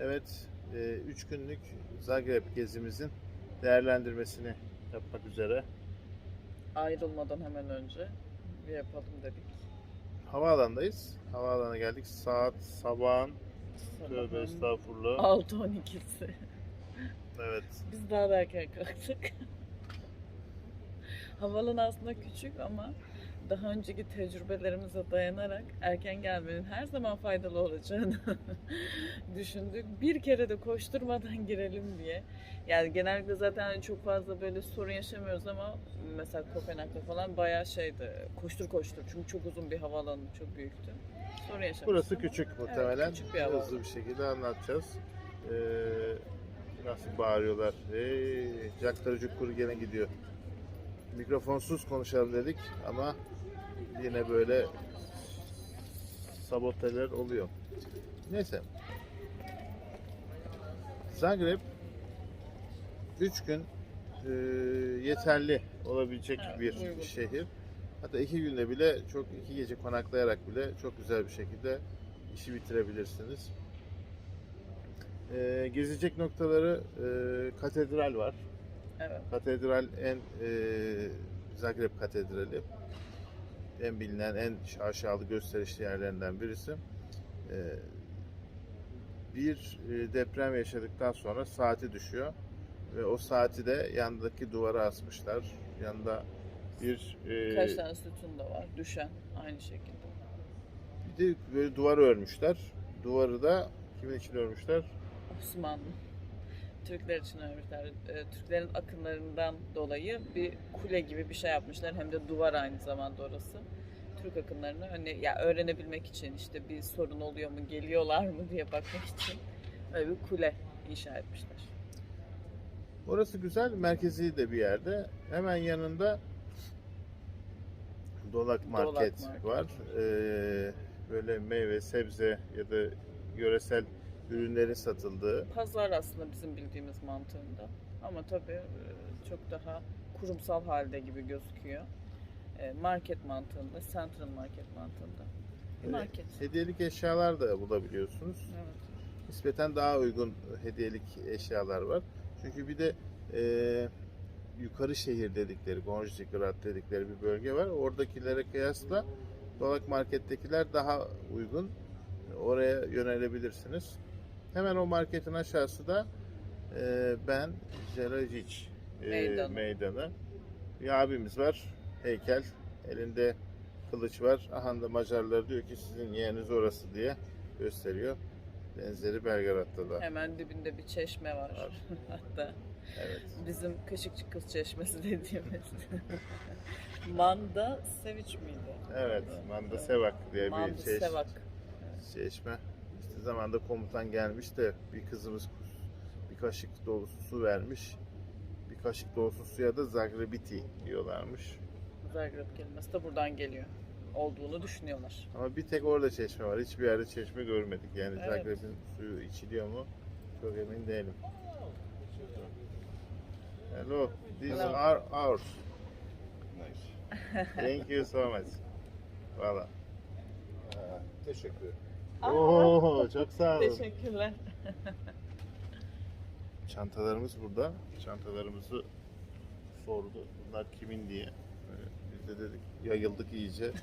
Evet, 3 günlük Zagreb gezimizin değerlendirmesini yapmak üzere Ayrılmadan hemen önce bir yapalım dedik. havaalandayız. Havaalanına geldik. Saat sabahın tövbe estağfurullah. 6.12'si. Evet. Biz daha da erken kalktık. Havalan aslında küçük ama daha önceki tecrübelerimize dayanarak erken gelmenin her zaman faydalı olacağını düşündük. Bir kere de koşturmadan girelim diye. Yani genellikle zaten çok fazla böyle sorun yaşamıyoruz ama mesela Kopenhag'da falan bayağı şeydi koştur koştur. Çünkü çok uzun bir havaalanı çok büyüktü. Sorun yaşamıştık Burası küçük muhtemelen. küçük bir havaalanı. Hızlı bir şekilde anlatacağız. Ee, nasıl bağırıyorlar. Hey, Jack Cukkur gene gidiyor. Mikrofonsuz konuşalım dedik ama yine böyle saboteler oluyor. Neyse. Zagreb 3 gün e, yeterli olabilecek bir şehir. Hatta iki günde bile çok iki gece konaklayarak bile çok güzel bir şekilde işi bitirebilirsiniz. E, gezecek noktaları e, katedral var. Evet. Katedral en e, Zagreb Katedrali. En bilinen, en şaşalı gösterişli yerlerinden birisi. E, bir e, deprem yaşadıktan sonra saati düşüyor. Ve o saati de yandaki duvara asmışlar. Yanında bir e, Kaç tane sütun da var düşen aynı şekilde. bir de böyle duvar örmüşler. Duvarı da kimin için örmüşler? Osmanlı. Türkler için örmüşler. Ee, Türklerin akınlarından dolayı bir kule gibi bir şey yapmışlar. Hem de duvar aynı zamanda orası. Türk akınlarını hani ya öğrenebilmek için işte bir sorun oluyor mu, geliyorlar mı diye bakmak için öyle bir kule inşa etmişler. Orası güzel, merkezi de bir yerde. Hemen yanında Dolak Market, Market. var. Ee, böyle meyve, sebze ya da yöresel ürünlerin satıldığı. Pazar aslında bizim bildiğimiz mantığında. Ama tabii e, çok daha kurumsal halde gibi gözüküyor. E, Market mantığında, Central Market mantığında. Bir Ee, market. Hediyelik eşyalar da bulabiliyorsunuz. Evet. Nispeten daha uygun hediyelik eşyalar var. Çünkü bir de e, yukarı şehir dedikleri, Gonjdigrad dedikleri bir bölge var. Oradakilere kıyasla Dolak Market'tekiler daha uygun. Oraya yönelebilirsiniz. Hemen o marketin aşağısı da e, ben Jelajic e, Meydanı. meydanı. Bir abimiz var. Heykel. Elinde kılıç var. Aha da Macarlar diyor ki sizin yeriniz orası diye gösteriyor. Benzeri Belgrad'da da. Hemen dibinde bir çeşme var. Var. Hatta Evet. bizim Kaşıkçı Kız Çeşmesi dediğimiz. Manda Seviç miydi? Evet. Manda Sevak diye Manda bir çeş- Sevak. çeşme. Zamanda komutan gelmiş de bir kızımız bir kaşık dolusu su vermiş. Bir kaşık dolusu suya da Zagrebiti diyorlarmış. Zagreb kelimesi de buradan geliyor. Olduğunu düşünüyorlar. Ama bir tek orada çeşme var. Hiçbir yerde çeşme görmedik. Yani Evet. Zagreb'in suyu içiliyor mu? Çok emin değilim. Hello, these Hello. are ours. Nice. Thank you so much. Valla. Ee, teşekkür. Oo, çok sağ olun. Teşekkürler. Çantalarımız burada. Çantalarımızı sordu. Bunlar kimin diye. Böyle Biz de dedik yayıldık iyice.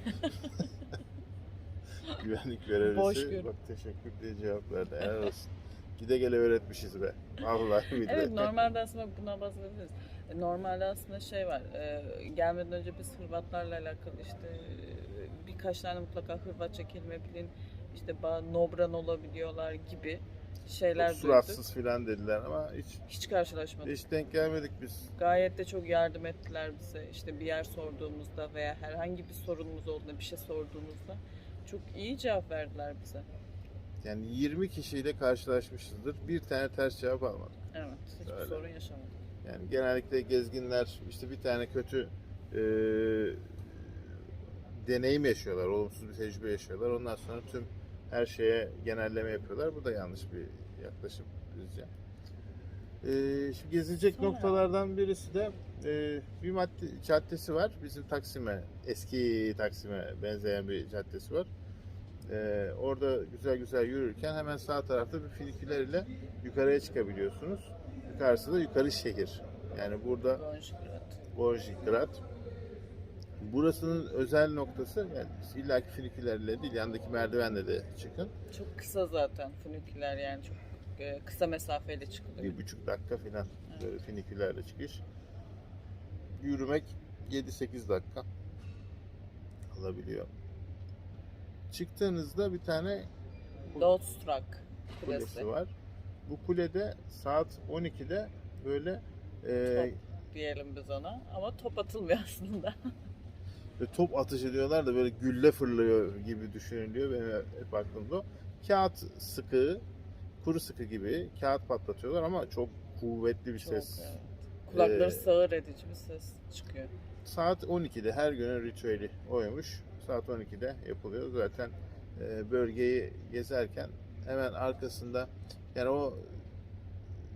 Güvenlik görevlisi. Bak teşekkür diye cevap verdi. Helal olsun. Gide gele öğretmişiz be. Vallahi billahi. Evet normalde aslında bundan bahsedebiliriz. E, Normalde aslında şey var. e, gelmeden önce biz Hırvatlarla alakalı işte e, birkaç tane mutlaka Hırvatça kelime bilin. İşte Nobran olabiliyorlar gibi şeyler Çok suratsız filan dediler ama hiç Hiç karşılaşmadık. hiç denk gelmedik biz. Gayet de çok yardım ettiler bize. İşte bir yer sorduğumuzda veya herhangi bir sorunumuz olduğunda bir şey sorduğumuzda çok iyi cevap verdiler bize. Yani 20 kişiyle karşılaşmışızdır. Bir tane ters cevap almadık. Evet. Hiçbir Öyle. sorun yaşamadık. Yani genellikle gezginler işte bir tane kötü e, deneyim yaşıyorlar, olumsuz bir tecrübe yaşıyorlar. Ondan sonra tüm her şeye genelleme yapıyorlar. Bu da yanlış bir yaklaşım bizce. E, şimdi gezilecek Sonra- noktalardan birisi de e, bir madde, caddesi var. Bizim Taksim'e, eski Taksim'e benzeyen bir caddesi var. Ee, orada güzel güzel yürürken hemen sağ tarafta bir finiküler ile yukarıya çıkabiliyorsunuz. Yukarısı da yukarı şehir. Yani burada Gonşgrat. Borjigrad. Burasının özel noktası yani illaki finikülerle değil yandaki merdivenle de çıkın. Çok kısa zaten funiküler yani çok e, kısa mesafeyle çıkılıyor. Bir buçuk dakika falan böyle finikülerle çıkış. Yürümek 7-8 dakika alabiliyor. Çıktığınızda bir tane Doodstrak kulesi kulesi var. Bu kulede saat 12'de böyle e, diyelim biz ona ama top atılmıyor aslında. Ve top atışı diyorlar da böyle gülle fırlıyor gibi düşünülüyor. Benim hep aklımda. Kağıt sıkığı, kuru sıkı gibi kağıt patlatıyorlar ama çok kuvvetli bir Çok, ses. evet. Kulakları Ee, sağır edici bir ses çıkıyor. Saat 12'de her günün ritüeli oymuş. Saat 12'de yapılıyor. Zaten e, bölgeyi gezerken hemen arkasında yani o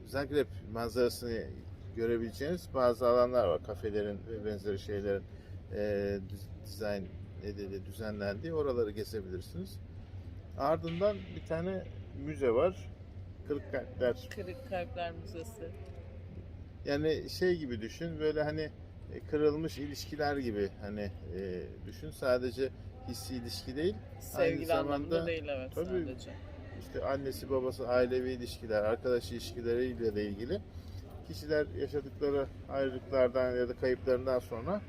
Zagreb manzarasını görebileceğiniz bazı alanlar var. Kafelerin ve benzeri şeylerin e, dizayn edildiği, düzenlendiği oraları gezebilirsiniz. Ardından bir tane müze var. Kırık Kalpler Kırık Kalpler Müzesi. Yani şey gibi düşün böyle hani e, kırılmış ilişkiler gibi hani e, düşün sadece hissi ilişki değil Sevgili zamanda- anlamında değil evet Tabii. sadece. işte annesi babası ailevi ilişkiler arkadaş ilişkileriyle de ilgili kişiler yaşadıkları ayrılıklardan ya da kayıplarından sonra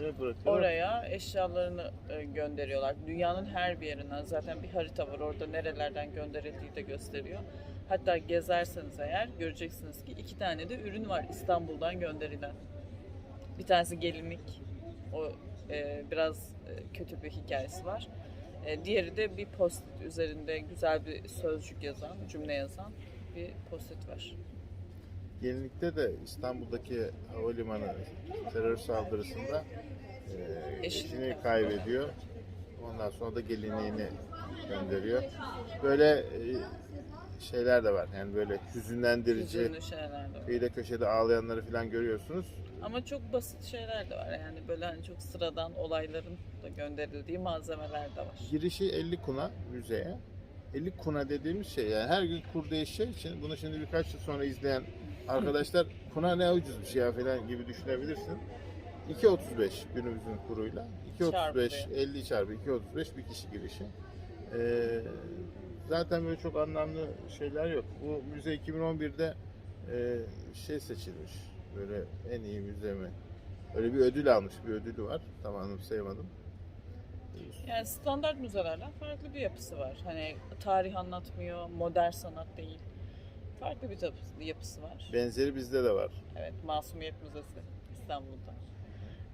ne bırakıyor? Oraya eşyalarını e, gönderiyorlar. Dünyanın her bir yerinden zaten bir harita var orada nerelerden gönderildiği de gösteriyor. Hatta gezerseniz eğer göreceksiniz ki iki tane de ürün var İstanbul'dan gönderilen. Bir tanesi gelinlik. O e, biraz e, kötü bir hikayesi var. E, diğeri de bir post üzerinde güzel bir sözcük yazan, cümle yazan bir post var. Gelinlikte de İstanbul'daki havalimanı terör saldırısında e, Eşini kaybediyor. Ondan sonra da gelinliğini gönderiyor. Böyle e, şeyler de var. Yani böyle hüzünlendirici, kıyıda köşede ağlayanları falan görüyorsunuz. Ama çok basit şeyler de var. Yani böyle hani çok sıradan olayların da gönderildiği malzemeler de var. Girişi 50 kuna müzeye. 50 kuna dediğimiz şey yani her gün kur değişeceği için bunu şimdi birkaç yıl sonra izleyen arkadaşlar kuna ne ucuz bir şey ya falan gibi düşünebilirsin. 2.35 günümüzün kuruyla. 2.35 Çarpı. 50 çarpı 2.35 bir kişi girişi. Ee, zaten böyle çok anlamlı şeyler yok. Bu müze 2011'de e, şey seçilmiş. Böyle en iyi müze mi? Öyle bir ödül almış bir ödülü var. Tam anımsayamadım. Yani standart müzelerden farklı bir yapısı var. Hani tarih anlatmıyor, modern sanat değil. Farklı bir yapısı, yapısı var. Benzeri bizde de var. Evet, Masumiyet Müzesi İstanbul'da.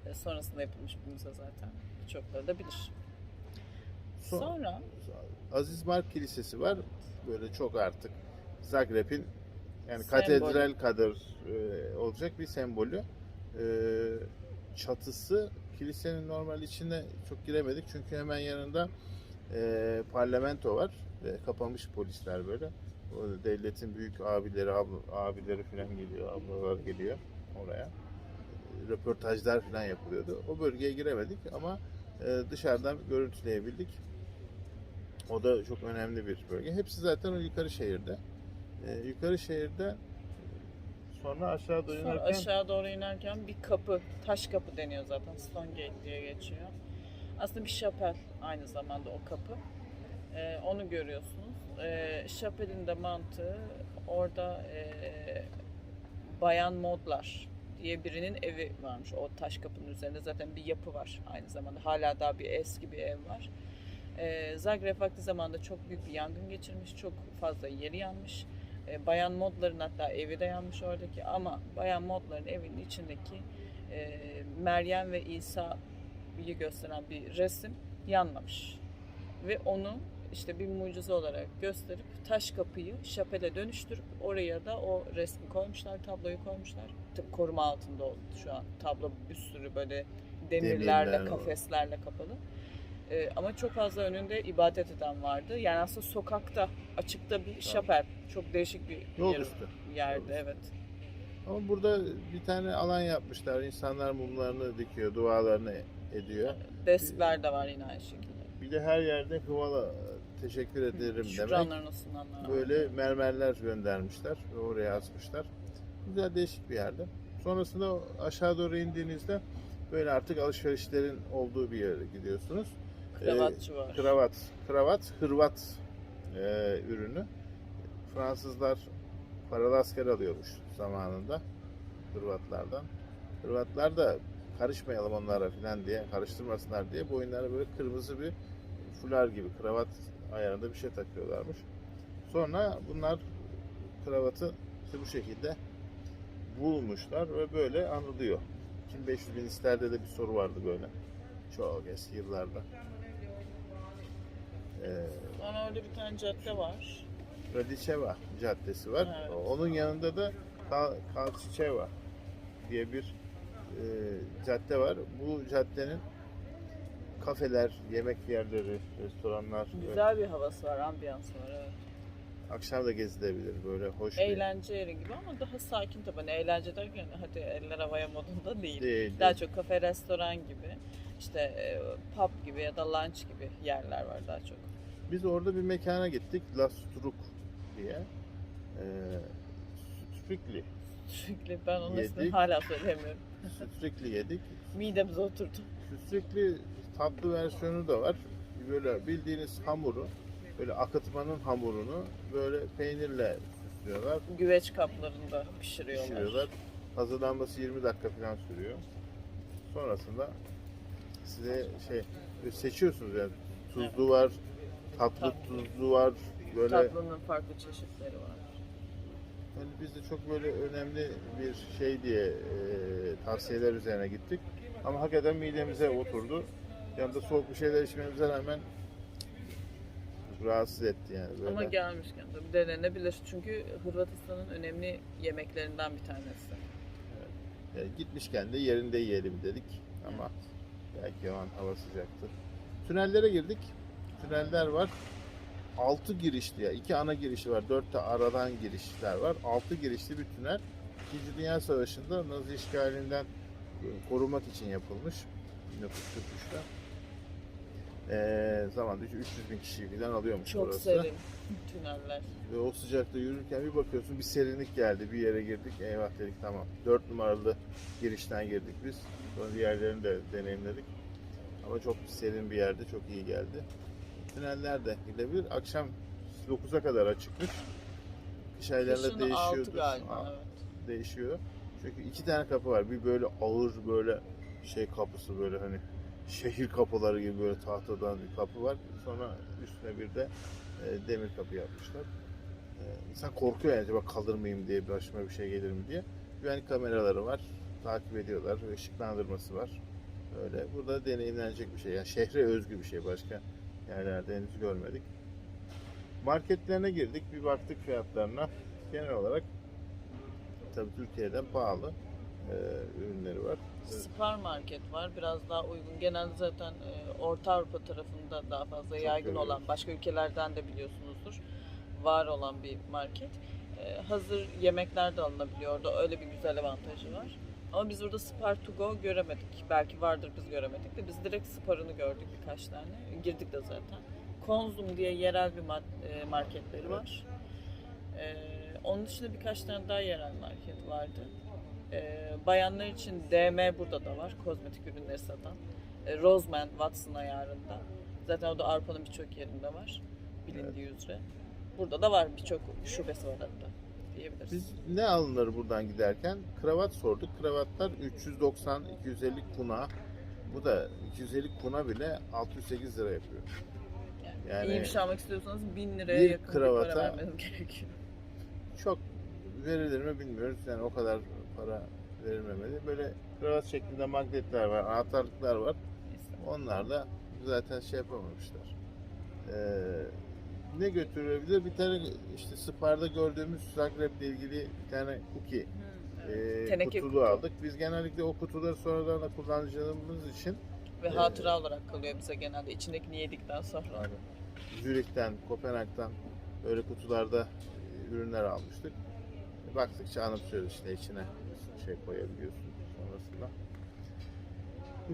E, sonrasında yapılmış bir müze zaten. Birçokları da bilir. Son- Sonra Aziz Mark Kilisesi var. Böyle çok artık Zagreb'in yani katedral kadar e, olacak bir sembolü. E, çatısı kilisenin normal içine çok giremedik çünkü hemen yanında e, parlamento var ve kapamış polisler böyle. Devletin büyük abileri, abla, abileri falan geliyor, ablalar geliyor oraya. Röportajlar falan yapılıyordu. O bölgeye giremedik ama e, dışarıdan görüntüleyebildik. O da çok önemli bir bölge. Hepsi zaten o yukarı şehirde. E, yukarı şehirde sonra aşağı doğru Sonra inerken aşağı doğru inerken bir kapı, taş kapı deniyor zaten. Stone Gate diye geçiyor. Aslında bir şapel aynı zamanda o kapı. Ee, onu görüyorsunuz. Ee, şapelin de mantığı orada ee, Bayan Modlar diye birinin evi varmış. O taş kapının üzerinde zaten bir yapı var aynı zamanda. Hala daha bir eski bir ev var. Ee, Zagreb vakti zamanında çok büyük bir yangın geçirmiş. Çok fazla yeri yanmış. E, Bayan Modlar'ın hatta evi de yanmış oradaki ama Bayan Modlar'ın evinin içindeki e, Meryem ve İsa'yı gösteren bir resim yanmamış. Ve onu işte bir mucize olarak gösterip taş kapıyı şapele dönüştürüp oraya da o resmi koymuşlar, tabloyu koymuşlar. Tabii koruma altında oldu şu an. Tablo bir sürü böyle demirlerle, Demirler var. kafeslerle kapalı. E, ama çok fazla önünde ibadet eden vardı. Yani aslında sokakta, açıkta bir şapel. Çok değişik bir yol yer- üstü. yerde evet. Ama burada bir tane alan yapmışlar. İnsanlar mumlarını dikiyor, dualarını ediyor. Deskler de var yine aynı şekilde. Bir de her yerde hıvala teşekkür ederim demek. Sunanlar. Böyle mermerler göndermişler ve oraya asmışlar. Güzel değişik bir yerde. Sonrasında aşağı doğru indiğinizde böyle artık alışverişlerin olduğu bir yere gidiyorsunuz. Kravatçı var. Kravat, kravat, Hırvat e, ürünü. Fransızlar paralı asker alıyormuş zamanında Hırvatlardan. Hırvatlar da karışmayalım onlara falan diye, karıştırmasınlar diye boyunlarına böyle kırmızı bir fular gibi kravat ayarında bir şey takıyorlarmış. Sonra bunlar kravatı işte bu şekilde bulmuşlar ve böyle anılıyor. 2500 bin isteride de bir soru vardı böyle. Çok eski yıllarda. Ee, Sonra orada bir tane cadde var. Radiçeva Caddesi var. Evet. Onun yanında da Kal- Kalçiçeva diye bir e, cadde var. Bu caddenin kafeler, yemek yerleri, restoranlar, Güzel bir havası var, ambiyansı var. Evet. akşam da gezilebilir böyle hoş bir Eğlence yeri gibi ama daha sakin tabii. Hani eğlence derken hadi eller havaya modunda değil. değil. Daha çok kafe, restoran gibi, işte e, pub gibi ya da lunch gibi yerler var daha çok. Biz orada bir mekana gittik. La Struk diye. E, Strictly. Sürekli ben onun ismini hala söyleyemiyorum. Strictly yedik. Midemize oturdu. Sütlü tatlı versiyonu da var. Böyle bildiğiniz hamuru, böyle akıtmanın hamurunu böyle peynirle süslüyorlar, Güveç kaplarında pişiriyorlar. pişiriyorlar. Hazırlanması 20 dakika falan sürüyor. Sonrasında size şey seçiyorsunuz yani tuzlu var, tatlı Tatlı. tuzlu var, böyle Tatlının farklı çeşitleri var. yani biz de çok böyle önemli bir şey diye e, tavsiyeler üzerine gittik. Ama hakikaten midemize oturdu. Yanında soğuk bir şeyler içmemize rağmen rahatsız etti yani böyle. Ama gelmişken tabii denenebilir. Çünkü Hırvatistan'ın önemli yemeklerinden bir tanesi. Yani gitmişken de yerinde yiyelim dedik ama belki o an hava sıcaktı. Tünellere girdik. Tüneller var. 6 girişli ya. iki ana girişi var. 4 de aradan girişler var. 6 girişli bir tünel. İkinci Dünya Savaşı'nda Nazi işgalinden korumak için yapılmış. 1943'te. Ee, zamanda 300 bin kişi falan alıyormuş Çok orası. serin tüneller. Ve o sıcakta yürürken bir bakıyorsun bir serinlik geldi. Bir yere girdik. Eyvah dedik tamam. 4 numaralı girişten girdik biz. Sonra diğerlerini de deneyimledik. Ama çok serin bir yerde çok iyi geldi. Tüneller de gidebilir. Akşam 9'a kadar açıkmış. Kış aylarında değişiyordur. galiba. Aa, Evet. değişiyor. Çünkü iki tane kapı var. Bir böyle ağır böyle şey kapısı böyle hani şehir kapıları gibi böyle tahtadan bir kapı var. Sonra üstüne bir de e, demir kapı yapmışlar. E, insan korkuyor yani acaba kalır mıyım diye başıma bir şey gelir mi diye. Güvenlik kameraları var. Takip ediyorlar. ve ışıklandırması var. Öyle. Burada deneyimlenecek bir şey. Yani şehre özgü bir şey. Başka yerlerde henüz görmedik. Marketlerine girdik. Bir baktık fiyatlarına. Genel olarak tabii Türkiye'den pahalı e, ürünleri var. Spar market var. Biraz daha uygun. Genelde zaten e, Orta Avrupa tarafında daha fazla Çok yaygın görüyoruz. olan, başka ülkelerden de biliyorsunuzdur. Var olan bir market. E, hazır yemekler de alınabiliyor orada. Öyle bir güzel avantajı var. Ama biz burada Spar to go göremedik. Belki vardır biz göremedik de biz direkt Spar'ını gördük birkaç tane. Girdik de zaten. Konzum diye yerel bir e, marketleri var. E, onun dışında birkaç tane daha yerel market vardı. E, bayanlar için DM burada da var. Kozmetik ürünleri satan. E, Roseman Watson ayarında. Zaten o da Avrupa'nın birçok yerinde var. Bilindiği üzere. Burada da var birçok şubesi var hatta diyebiliriz. Biz ne alınır buradan giderken? Kravat sorduk. Kravatlar 390 250 kuna. Bu da 250 kuna bile 608 lira yapıyor. yani, yani- iyi bir şey almak istiyorsanız 1000 liraya Bir yakın bir kravata- para vermeniz gerekiyor. Çok verilir mi bilmiyoruz. Yani o kadar para verilmemeli. Böyle kravat şeklinde magnetler var, anahtarlıklar var. Onlar da zaten şey yapamamışlar. Ee, ne götürebilir? Bir tane işte Spar'da gördüğümüz Zagreb'le ilgili bir tane cookie e, evet. Teneke kutulu kutu. aldık. Biz genellikle o kutuları sonradan da kullanacağımız için Ve hatıra olarak kalıyor bize genelde içindekini yedikten sonra. yani Zürih'ten, Kopenhag'dan böyle kutularda e, ürünler almıştık. Baktıkça anımsıyoruz işte içine şey koyabiliyorsun sonrasında. Ee,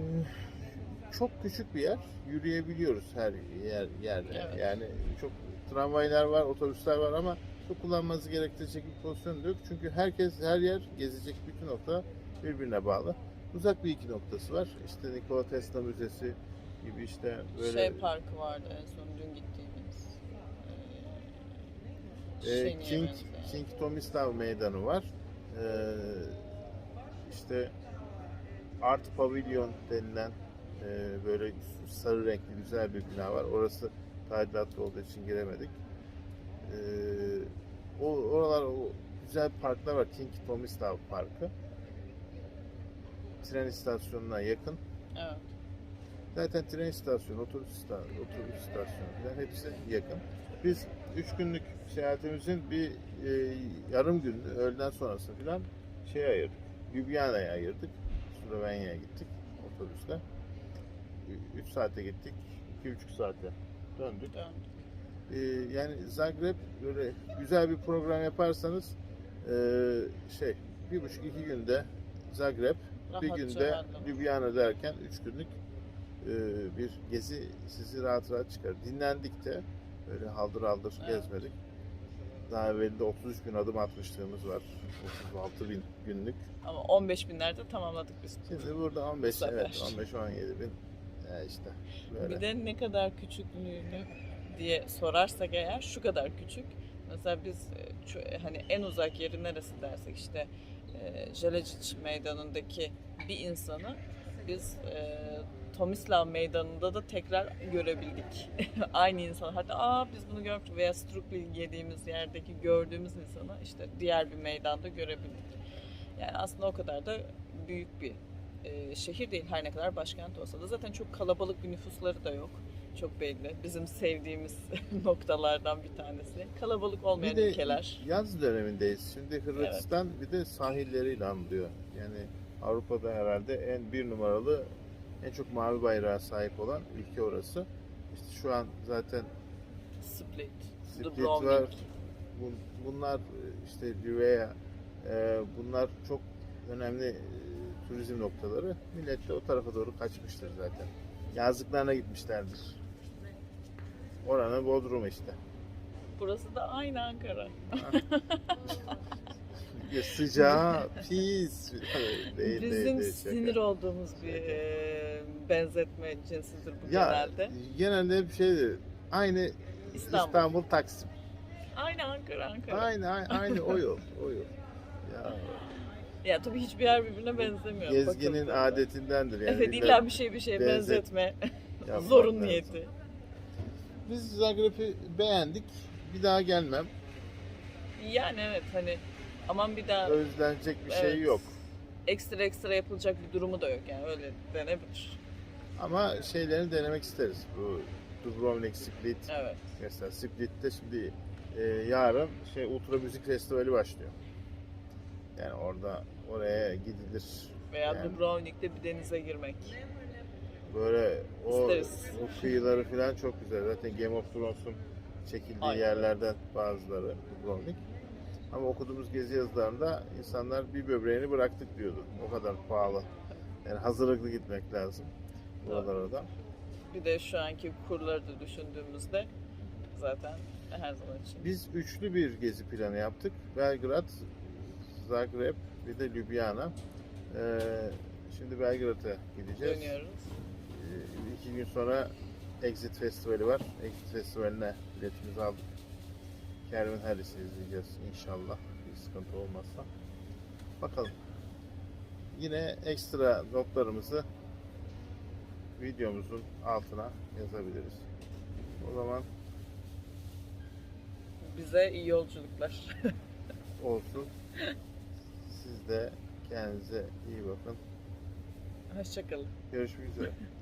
çok küçük bir yer. Yürüyebiliyoruz her yer yerde. Evet. Yani çok tramvaylar var, otobüsler var ama çok kullanmanızı gerektirecek bir pozisyon yok. Çünkü herkes her yer gezecek bütün nokta birbirine bağlı. Uzak bir iki noktası var. İşte Nikola Tesla Müzesi gibi işte böyle Şey parkı vardı en son dün gittiğimiz. Ee, Ee, King. King Tomislav Meydanı var. Ee, işte Art Pavilion denilen e, böyle sarı renkli güzel bir bina var. Orası tadilatlı olduğu için giremedik. Ee, o oralar o güzel parklar var. King Tomislav Parkı. Tren istasyonuna yakın. Evet. Zaten tren istasyonu, otobüs istasyonu, otobüs istasyonu falan hepsi yakın. Biz üç günlük seyahatimizin bir e, yarım günü öğleden sonrası falan şey ayırdık. Ljubljana'ya ayırdık. Slovenya'ya gittik otobüsle. 3 saate gittik. 2,5 saate döndük. Dön. E, yani Zagreb böyle güzel bir program yaparsanız e, şey bir buçuk iki günde Zagreb bir Rahatça günde hallolur. Ljubljana derken 3 günlük e, bir gezi sizi rahat rahat çıkar. Dinlendik de öyle haldır haldır Evet. gezmedik. Daha evvelinde 33 bin adım atmışlığımız var. 36 bin günlük. Ama 15 binlerde tamamladık biz. Şimdi burada 15 sefer. evet 15-17 bin ya işte böyle. Bir de ne kadar küçüklüğünü diye sorarsak eğer şu kadar küçük. Mesela biz e, ço- hani en uzak yeri neresi dersek işte e, Jelečić meydanındaki bir insanı biz e, Tomislav meydanında da tekrar görebildik. Aynı insan. Hatta aa biz bunu gördük veya Strukli yediğimiz yerdeki gördüğümüz insanı işte diğer bir meydanda görebildik. Yani aslında o kadar da büyük bir e, şehir değil her ne kadar başkent olsa da zaten çok kalabalık bir nüfusları da yok. Çok belli. Bizim sevdiğimiz noktalardan bir tanesi. Kalabalık olmayan Bir de ülkeler. yaz dönemindeyiz. Şimdi Hırvatistan bir de sahilleriyle anılıyor. Yani Avrupa'da herhalde en bir numaralı en çok mavi bayrağa sahip olan ülke orası. İşte şu an zaten Split, Split var. Bun- Bunlar işte Rivera, e, bunlar çok önemli e, turizm noktaları. Millet de o tarafa doğru kaçmıştır zaten. Yazlıklarına gitmişlerdir. Oranın Bodrum'u işte. Burası da aynı Ankara. Ya Sıcağı, pis. değil, Bizim değil, değil, sinir şaka. olduğumuz bir e, benzetme cinsidir bu Ya genelde. genelde hep şeydir. Aynı İstanbul. İstanbul, Taksim. Aynı Ankara, Ankara. Aynı aynı, aynı o yol, o yol. Ya Ya tabii hiçbir yer birbirine benzemiyor. gezginin bakıldığında. adetindendir yani. Evet illa bir şey bir şeye benzet- benzetme. yapmak Zorun lazım. niyeti. Biz Zagreb'i beğendik. Bir daha gelmem. Yani evet hani aman bir daha Özlenecek bir şey Evet. yok. ekstra ekstra yapılacak bir durumu da yok yani öyle denebilir. Ama şeylerini denemek isteriz. Bu Dubrovnik, Split. Evet. Mesela Split'te şimdi e, yarın şey Ultra Müzik Festivali başlıyor. Yani orada oraya gidilir. Veya Yani. Dubrovnik'te bir denize girmek. Böyle o, İsteriz. kıyıları falan çok güzel. Zaten Game of Thrones'un çekildiği Aynen. yerlerden bazıları Dubrovnik. Ama okuduğumuz gezi yazılarında insanlar bir böbreğini bıraktık diyordu. O kadar pahalı. Yani hazırlıklı gitmek lazım. Buralara da. Bir de şu anki kurları da düşündüğümüzde zaten her zaman için Biz üçlü bir gezi planı yaptık. Belgrad, Zagreb bir de Ljubljana. Ee, şimdi Belgrad'a gideceğiz. dönüyoruz. Ee, iki gün sonra Exit Festivali var. Exit Festivali'ne biletimizi aldık. Kervin Harris'i izleyeceğiz inşallah. Bir sıkıntı olmazsa. Bakalım. Yine ekstra notlarımızı videomuzun altına yazabiliriz. O zaman Bize iyi yolculuklar. olsun. Siz de kendinize iyi bakın. Hoşçakalın. Görüşmek üzere.